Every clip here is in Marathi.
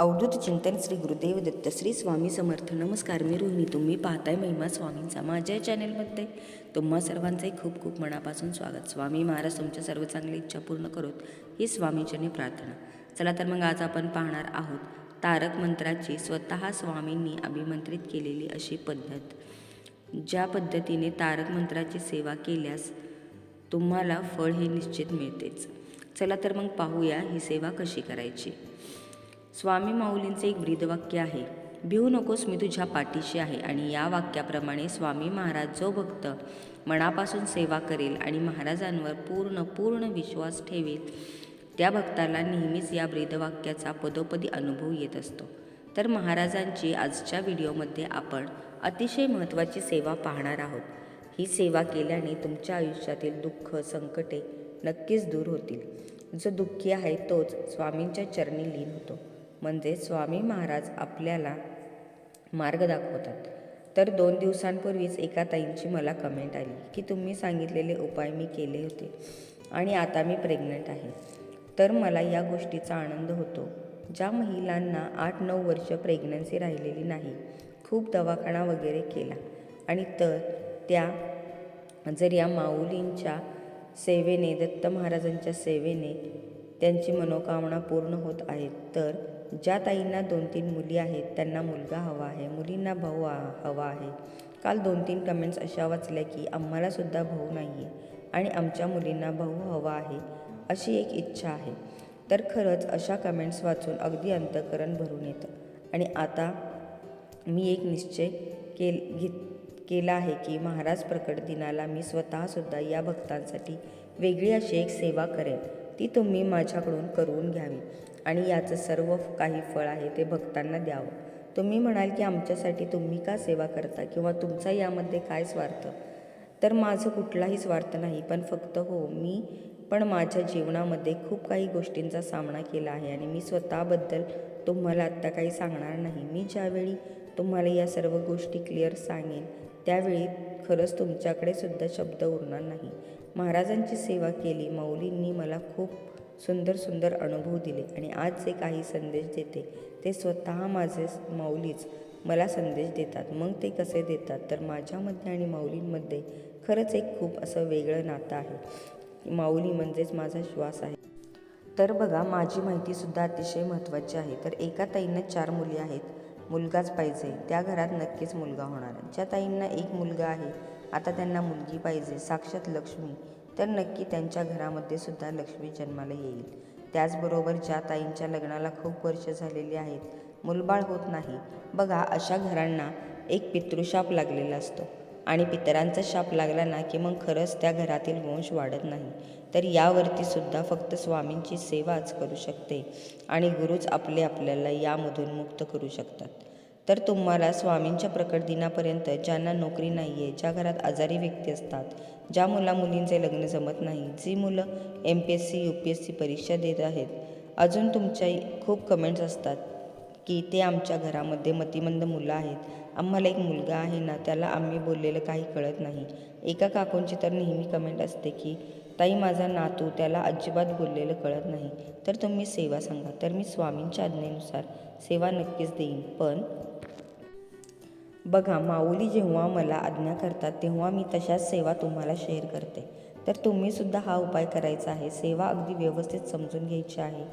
अवधूत चिंतन श्री गुरुदेव दत्त श्री स्वामी समर्थ. नमस्कार मी रोहिणी. तुम्ही पाहताय महिमा स्वामींचा माझ्या चॅनेलमध्ये. तुम्हा सर्वांचंही खूप खूप मनापासून स्वागत. स्वामी महाराज तुमच्या सर्व चांगली इच्छा पूर्ण करोत. ही स्वामींच्याने प्रार्थना. चला तर मग आज आपण पाहणार आहोत तारक मंत्राची स्वतः स्वामींनी अभिमंत्रित केलेली अशी पद्धत. ज्या पद्धतीने तारक मंत्राची सेवा केल्यास तुम्हाला फळ हे निश्चित मिळतेच. चला तर मग पाहूया ही सेवा कशी करायची. स्वामी माऊलींचे एक ब्रीदवाक्य आहे भिऊ नकोस मी तुझ्या पाठीशी आहे. आणि या वाक्याप्रमाणे स्वामी महाराज जो भक्त मनापासून सेवा करेल आणि महाराजांवर पूर्ण पूर्ण विश्वास ठेवेल त्या भक्ताला नेहमीच या ब्रीदवाक्याचा पदोपदी अनुभव येत असतो. तर महाराजांची आजच्या व्हिडिओमध्ये आपण अतिशय महत्त्वाची सेवा पाहणार आहोत. ही सेवा केल्याने तुमच्या आयुष्यातील दुःख संकटे नक्कीच दूर होतील. जो दुःखी आहे तोच स्वामींच्या चरणी लीन होतो. म्हणजे स्वामी महाराज आपल्याला मार्ग दाखवतात. तर दोन दिवसांपूर्वीच एका ताईंची मला कमेंट आली की तुम्ही सांगितलेले उपाय मी केले होते आणि आता मी प्रेग्नंट आहे. तर मला या गोष्टीचा आनंद होतो. ज्या महिलांना आठ नऊ वर्ष प्रेग्नन्सी राहिलेली नाही खूप दवाखाना वगैरे केला आणि तर त्या जर या माऊलींच्या सेवेने दत्त महाराजांच्या सेवेने त्यांची मनोकामना पूर्ण होत आहेत तर ज्या ताईंना दोन तीन मुली आहेत त्यांना मुलगा हवा आहे मुलींना भाऊ आ- हवा आहे. काल दोन तीन कमेंट्स अशा वाचल्या की आम्हालासुद्धा भाऊ नाही आहे आणि आमच्या मुलींना भाऊ हवा आहे अशी एक इच्छा आहे. तर खरंच अशा कमेंट्स वाचून अगदी अंतकरण भरून येतं. आणि आता मी एक निश्चय केल घेत केला आहे की महाराज प्रकट दिनाला मी स्वतःसुद्धा या भक्तांसाठी वेगळी अशी एक सेवा करेन. ती तुम्ही माझ्याकडून करून घ्यावी. आणि याचं सर्व काही फळ आहे ते भक्तांना द्यावं. तुम्ही म्हणाल की आमच्यासाठी तुम्ही का सेवा करता किंवा तुमचा यामध्ये काय स्वार्थ? तर माझं कुठलाही स्वार्थ नाही पण फक्त हो मी पण माझ्या जीवनामध्ये खूप काही गोष्टींचा सामना केला आहे आणि मी स्वतःबद्दल तुम्हाला आत्ता काही सांगणार नाही. मी ज्यावेळी तुम्हाला या सर्व गोष्टी क्लिअर सांगेन त्यावेळी खरंच तुमच्याकडे सुद्धा शब्द उरणार नाही. महाराजांची सेवा केली माऊलींनी मला खूप सुंदर सुंदर अनुभव दिले आणि आज जे काही संदेश देते ते स्वतः माझे माऊलीच मला संदेश देतात. मग ते कसे देतात? तर माझ्यामध्ये आणि माऊलींमध्ये खरंच एक खूप असं वेगळं नातं आहे. माऊली म्हणजेच माझा श्वास आहे. तर बघा माझी माहितीसुद्धा अतिशय महत्त्वाची आहे. तर एका ताईंना चार मुली आहेत. मुलगाच पाहिजे. त्या घरात नक्कीच मुलगा होणार. ज्या ताईंना एक मुलगा आहे आता त्यांना मुलगी पाहिजे. साक्षात लक्ष्मी. तर नक्की त्यांच्या घरामध्ये सुद्धा लक्ष्मी जन्माला येईल. त्याचबरोबर ज्या ताईंच्या लग्नाला खूप वर्ष झालेली आहेत मुलबाळ होत नाही. बघा अशा घरांना एक पितृशाप लागलेला असतो. आणि पितरांचा शाप लागला ना की मग खरंच त्या घरातील वंश वाढत नाही. तर यावरती सुद्धा फक्त स्वामींची सेवाच करू शकते आणि गुरुच आपले आपल्याला यामधून मुक्त करू शकतात. तर तुम्हाला स्वामींच्या प्रकट दिनापर्यंत ज्यांना नोकरी नाही आहे ज्या घरात आजारी व्यक्ती असतात ज्या मुला मुलींचे लग्न जमत नाही जी मुलं M P S C U P S C परीक्षा देत आहेत अजून तुमच्या खूप कमेंट्स असतात की ते आमच्या घरामध्ये मतिमंद मुलं आहेत. आम्हाला एक मुलगा आहे ना त्याला आम्ही बोललेलं काही कळत नाही. एका काकूंची तर नेहमी कमेंट असते की ताई माझा नातू त्याला अजिबात बोललेलं कळत नाही. तर तुम्ही सेवा सांगा. तर मी स्वामींच्या आज्ञेनुसार सेवा नक्कीच देईन. पण बघा माऊली जेव्हा मला आज्ञा करतात तेव्हा मी तशाच सेवा तुम्हाला शेअर करते. तर तुम्हीसुद्धा हा उपाय करायचा आहे. सेवा अगदी व्यवस्थित समजून घ्यायची आहे.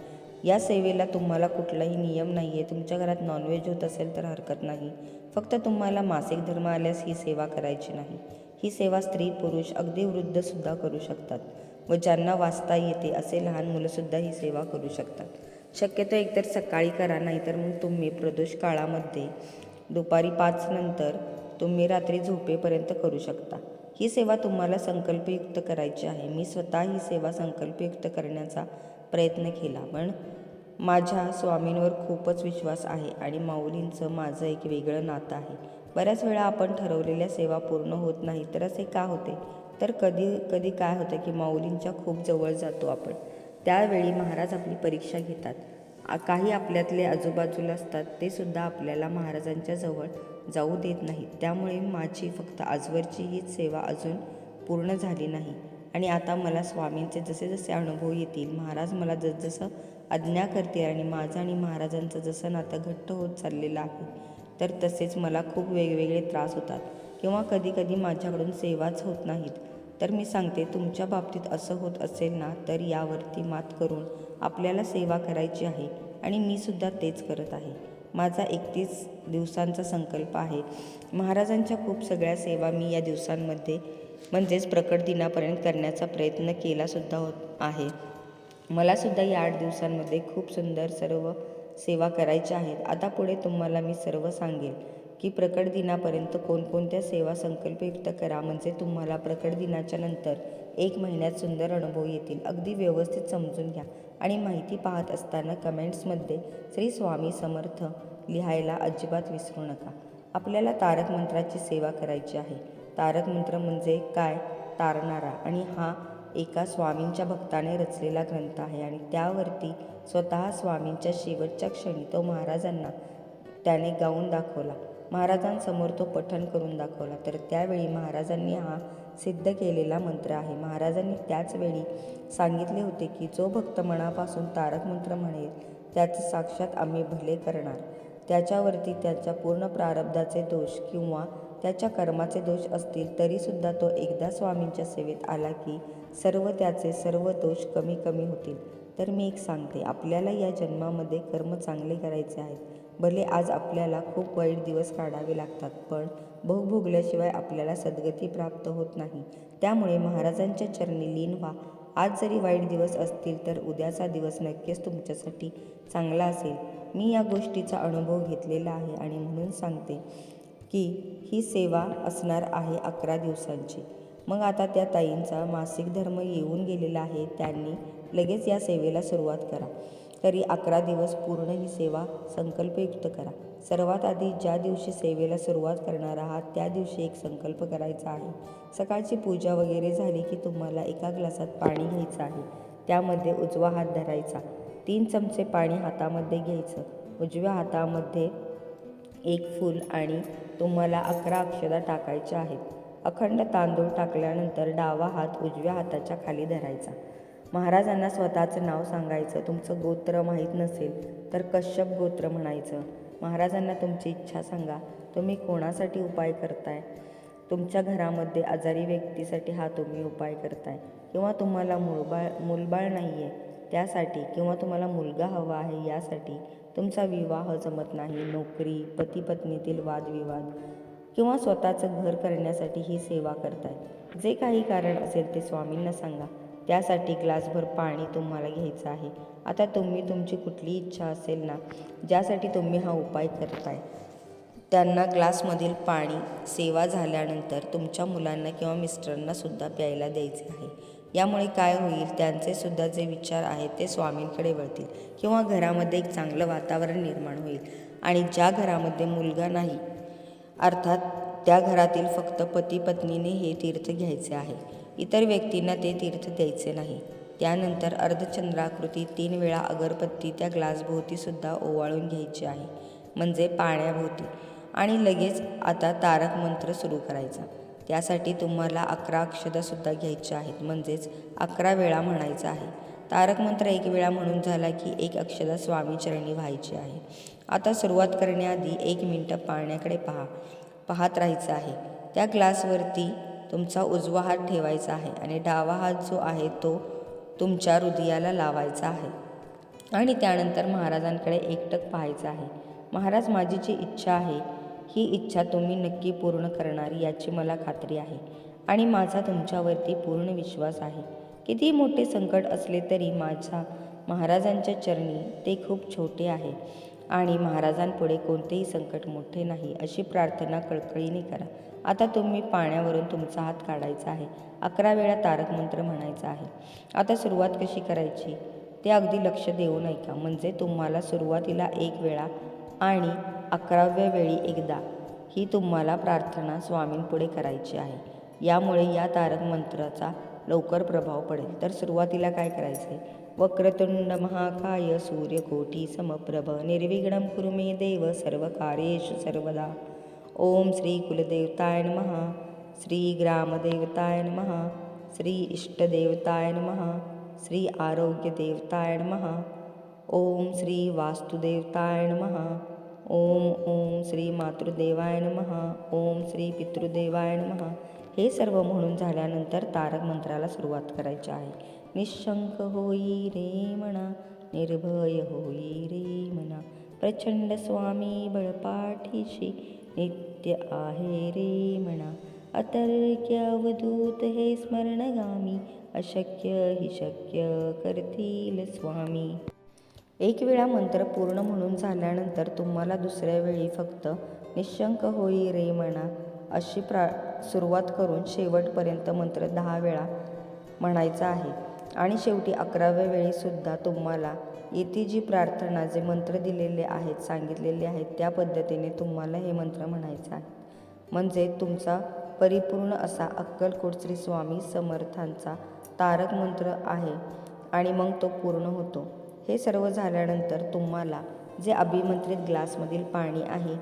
या सेवेला तुम्हाला कुठलाही नियम नाही आहे तुमच्या घरात नॉनव्हेज होत असेल तर हरकत नाही. फक्त तुम्हाला मासिक धर्म आल्यास ही सेवा करायची नाही. ही सेवा स्त्री पुरुष अगदी वृद्धसुद्धा करू शकतात व ज्यांना वाचता येते असे लहान मुलंसुद्धा ही सेवा करू शकतात. शक्यतो एकतर सकाळी करा नाहीतर मग तुम्ही प्रदोष काळामध्ये दुपारी पाचनंतर तुम्ही रात्री झोपेपर्यंत करू शकता. ही सेवा तुम्हाला संकल्पयुक्त करायची आहे. मी स्वतः ही सेवा संकल्पयुक्त करण्याचा प्रयत्न केला पण माझ्या स्वामींवर खूपच विश्वास आहे आणि माऊलींचं माझं एक वेगळं नातं आहे. बऱ्याच वेळा आपण ठरवलेल्या सेवा पूर्ण होत नाही तर असे का होते? तर कधी कधी काय होतं की माऊलींच्या खूप जवळ जातो आपण. त्यावेळी महाराज आपली परीक्षा घेतात. काही आपल्यातले आजूबाजूला असतात ते सुद्धा आपल्याला महाराजांच्या जवळ जाऊ देत नाहीत. त्यामुळे माझी फक्त आजवरची हीच सेवा अजून पूर्ण झाली नाही. आणि आता मला स्वामींचे जसे जसे अनुभव येतील महाराज मला जसजसं आज्ञा करतील आणि माझं आणि महाराजांचं जसं नातं घट्ट होत चाललेलं आहे तर तसेच मला खूप वेगवेगळे त्रास होतात. किंवा कधीकधी माझ्याकडून सेवाच होत नाहीत. तर मी सांगते तुमच्या बाबतीत असं होत असेल ना तर यावरती मात करून आपल्याला सेवा करायची आहे आणि मी सुद्धा तेच करत आहे. माझा एकतीस दिवसांचा संकल्प आहे. महाराजांच्या खूप सगळ्या सेवा मी या दिवसांमध्ये म्हणजेच प्रकट दिनापर्यंत करण्याचा प्रयत्न केलासुद्धा होत आहे. मला सुद्धा या आठ दिवसांमध्ये खूप सुंदर सर्व सेवा करायच्या आहेत. आता पुढे तुम्हाला मी सर्व सांगेल. की प्रकट दिनापर्यंत कोणकोणत्या सेवा संकल्पयुक्त करा. म्हणजे तुम्हाला प्रकट दिनाच्या नंतर एक महिन्यात सुंदर अनुभव येतील. अगदी व्यवस्थित समजून घ्या. आणि माहिती पाहत असताना कमेंट्समध्ये श्री स्वामी समर्थ लिहायला अजिबात विसरू नका. आपल्याला तारक मंत्राची सेवा करायची आहे. तारक मंत्र म्हणजे काय? तारणारा. आणि हा एका स्वामींच्या भक्ताने रचलेला ग्रंथ आहे. आणि त्यावरती स्वतः स्वामींच्या शेवटच्या क्षणी तो महाराजांना त्याने गाऊन दाखवला. महाराजांसमोर तो पठण करून दाखवला. तर त्यावेळी महाराजांनी हा सिद्ध केलेला मंत्र आहे. महाराजांनी त्याच वेळी सांगितले होते की जो भक्त मनापासून तारक मंत्र म्हणेल त्याचं साक्षात आम्ही भले करणार. त्याच्यावरती त्याच्या पूर्ण प्रारब्धाचे दोष किंवा त्याच्या कर्माचे दोष असतील तरीसुद्धा तो एकदा स्वामींच्या सेवेत आला की सर्व त्याचे सर्व दोष कमी कमी होतील. तर मी एक सांगते आपल्याला या जन्मामध्ये कर्म चांगले करायचे आहेत. भले आज आपल्याला खूप वाईट दिवस काढावे लागतात पण भोग भोगल्याशिवाय आपल्याला सद्गती प्राप्त होत नाही. त्यामुळे महाराजांच्या चरणी लीन व्हा. आज जरी वाईट दिवस असतील तर उद्याचा दिवस नक्कीच तुमच्यासाठी चांगला असेल. मी या गोष्टीचा अनुभव घेतलेला आहे आणि म्हणून सांगते की ही सेवा असणार आहे अकरा दिवसांची. मग आता त्या ताईंचा मासिक धर्म येऊन गेलेला आहे त्यांनी लगेच या सेवेला सुरुवात करा. तरी अकरा दिवस पूर्ण ही सेवा संकल्पयुक्त करा. सर्वात आधी ज्या दिवशी सेवेला सुरुवात करणार आहात त्या दिवशी एक संकल्प करायचा आहे. सकाळची पूजा वगैरे झाली की तुम्हाला एका ग्लासात पाणी घ्यायचं आहे. त्यामध्ये उजवा हात धरायचा. तीन चमचे पाणी हातामध्ये घ्यायचं. उजव्या हातामध्ये एक फूल आणि तुम्हाला अकरा अक्षदा टाकायच्या आहेत. अखंड तांदूळ टाकल्यानंतर डावा हात उजव्या हाताच्या खाली धरायचा. महाराजांना स्वतःचं नाव सांगायचं तुमचं गोत्र माहीत नसेल तर कश्यप गोत्र म्हणायचं. महाराजांना तुमची इच्छा सांगा तुम्ही कोणासाठी उपाय करताय? तुमच्या घरामध्ये आजारी व्यक्तीसाठी हा तुम्ही उपाय करताय. किंवा तुम्हाला मुळबाळ मूलबाळ नाही आहे त्यासाठी किंवा तुम्हाला मुलगा हवा आहे यासाठी तुमचा विवाह जमत नाही नोकरी पती पत्नीतील वादविवाद किंवा स्वतःचं घर करण्यासाठी ही सेवा करताय. जे काही कारण असेल ते स्वामींना सांगा. त्यासाठी ग्लासभर पाणी तुम्हाला घ्यायचं आहे. आता तुम्ही तुमची कुठली इच्छा असेल ना ज्यासाठी तुम्ही हा उपाय करताय. त्यांना ग्लासमधील पाणी सेवा झाल्यानंतर तुमच्या मुलांना किंवा मिस्टरांना सुद्धा प्यायला द्यायचे आहे. यामुळे काय होईल त्यांचे सुद्धा जे विचार आहेत ते स्वामींकडे वळतील किंवा घरामध्ये एक चांगलं वातावरण निर्माण होईल. आणि ज्या घरामध्ये मुलगा नाही अर्थात त्या घरातील फक्त पती पत्नीने हे तीर्थ घ्यायचे आहे. इतर व्यक्तींना ते तीर्थ द्यायचे नाही. त्यानंतर अर्धचंद्राकृती तीन वेळा अगरबत्ती त्या ग्लासभोवतीसुद्धा ओवाळून घ्यायची आहे. म्हणजे पाण्याभोवती. आणि लगेच आता तारक मंत्र सुरू करायचा. त्यासाठी तुम्हाला अकरा अक्षदासुद्धा घ्यायचे आहेत. म्हणजेच अकरा वेळा म्हणायचं आहे. तारक मंत्र एक वेळा म्हणून झाला की एक अक्षदा स्वामीचरणी व्हायची आहे. आता सुरुवात करण्याआधी एक मिनटं पाण्याकडे पहा. पाहत राहायचं आहे. त्या ग्लासवरती तुमचा उजवा हात ठेवायचा आहे आणि डावा हात जो आहे तो तुमच्या हृदयाला लावायचा आहे. आणि त्यानंतर महाराजांकडे एकटक पाहायचं आहे. महाराज माझी जी इच्छा आहे ही इच्छा तुम्ही नक्की पूर्ण करणार याची मला खात्री आहे. आणि माझा तुमच्यावरती पूर्ण विश्वास आहे. किती मोठे संकट असले तरी माझ्या महाराजांच्या चरणी ते खूप छोटे आहे. आणि महाराजांपुढे कोणतेही संकट मोठे नाही. अशी प्रार्थना कळकळीने करा. आता तुम्ही पाण्यावरून तुमचा हात काढायचा आहे. अकरा वेळा तारक मंत्र म्हणायचा आहे. आता सुरुवात कशी करायची? ते अगदी लक्ष देऊ नये का म्हणजे तुम्हाला सुरुवातीला एक वेळा आणि अकराव्या वेळी एकदा ही तुम्हाला प्रार्थना स्वामींपुढे करायची आहे. यामुळे या तारक मंत्राचा लवकर प्रभाव पडेल. तर सुरुवातीला काय करायचं आहे वक्रतुंड महाकाय सूर्यकोटी समप्रभ निर्विघ्नं कुरु मे देव सर्व कार्येषु सर्वदा. ओम श्री कुलदेवताय नमः श्री ग्रामदेवताय नमः श्री इष्टदेवताय नमः श्री आरोग्यदेवताय नमः ओम श्री वास्तुदेवताय नमः ओम ओम श्री मातृदेवाय नमः ओम श्री पितृदेवाय नमः. हे सर्व म्हणून झाल्यानंतर तारक मंत्राला सुरुवात करायची आहे. निशंक होई रे म्हणा निर्भय होई रे म्हणा प्रचंड स्वामी बळपाठीशी नित्य आहे रे म्हणा. अतर्क्य अवधूत हे स्मरणगामी. अशक्य हि शक्य करतील स्वामी. एक वेळा मंत्र पूर्ण म्हणून झाल्यानंतर तुम्हाला दुसऱ्या वेळी फक्त निशंक होई रे म्हणा. अशी प्रा सुरुवात करून शेवटपर्यंत मंत्र दहा वेळा म्हणायचा आहे. आणि शेवटी अकराव्या वेळीसुद्धा तुम्हाला येथे जी प्रार्थना जे मंत्र दिलेले आहेत सांगितलेले आहेत त्या पद्धतीने तुम्हाला हे मंत्र म्हणायचं आहे. म्हणजे तुमचा परिपूर्ण असा अक्कलकोट श्री स्वामी समर्थांचा तारक मंत्र आहे आणि मग तो पूर्ण होतो. हे सर्व झाल्यानंतर तुम्हाला जे अभिमंत्रित ग्लासमधील पाणी आहे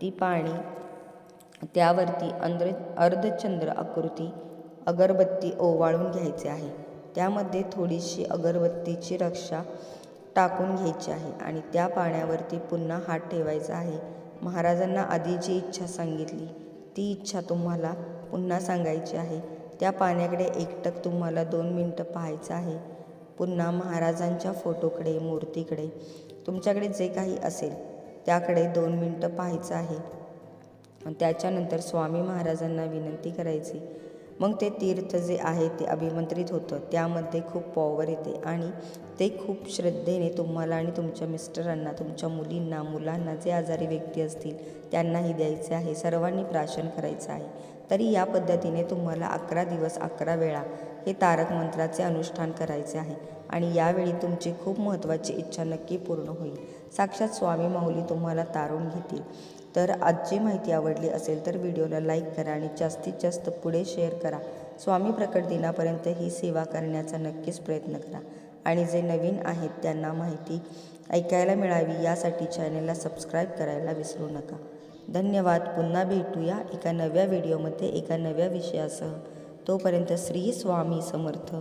ती पाणी त्यावरती अंध्र अर्धचंद्र आकृती अगरबत्ती ओवाळून घ्यायचे आहे. त्यामध्ये थोडीशी अगरबत्तीची रक्षा टाकून घ्यायची आहे आणि त्या पाण्यावरती पुन्हा हात ठेवायचा आहे. महाराजांना आधी जी इच्छा सांगितली ती इच्छा तुम्हाला पुन्हा सांगायची आहे. त्या पाण्याकडे एकटक तुम्हाला दोन मिनटं पाहायचं आहे. पुन्हा महाराजांच्या फोटोकडे मूर्तीकडे तुमच्याकडे जे काही असेल त्याकडे दोन मिनटं पाहायचं आहे. त्याच्यानंतर स्वामी महाराजांना विनंती करायची मग ते तीर्थ जे आहे ते अभिमंत्रित होतं. त्यामध्ये खूप पॉवर येते आणि ते खूप श्रद्धेने तुम्हाला आणि तुमच्या मिस्टरांना तुमच्या मुलींना मुलांना जे आजारी व्यक्ती असतील त्यांनाही द्यायचे आहे. सर्वांनी प्राशन करायचं आहे. तरी या पद्धतीने तुम्हाला अकरा दिवस अकरा वेळा हे तारक मंत्राचे अनुष्ठान करायचे आहे आणि यावेळी तुमची खूप महत्त्वाची इच्छा नक्की पूर्ण होईल. साक्षात स्वामी माऊली तुम्हाला तारून घेतील. तर आजची माहिती आवडली असेल तर व्हिडिओला लाईक करा आणि जास्तीत जास्त पुढे शेअर करा. स्वामी प्रकट दिनापर्यंत ही सेवा करण्याचा नक्कीच प्रयत्न करा. आणि जे नवीन आहेत त्यांना माहिती ऐकायला मिळावी यासाठी चॅनलला सबस्क्राईब करायला विसरू नका. धन्यवाद. पुन्हा भेटूया एका नव्या व्हिडिओमध्ये एका नव्या विषयासह. तोपर्यंत श्री स्वामी समर्थ.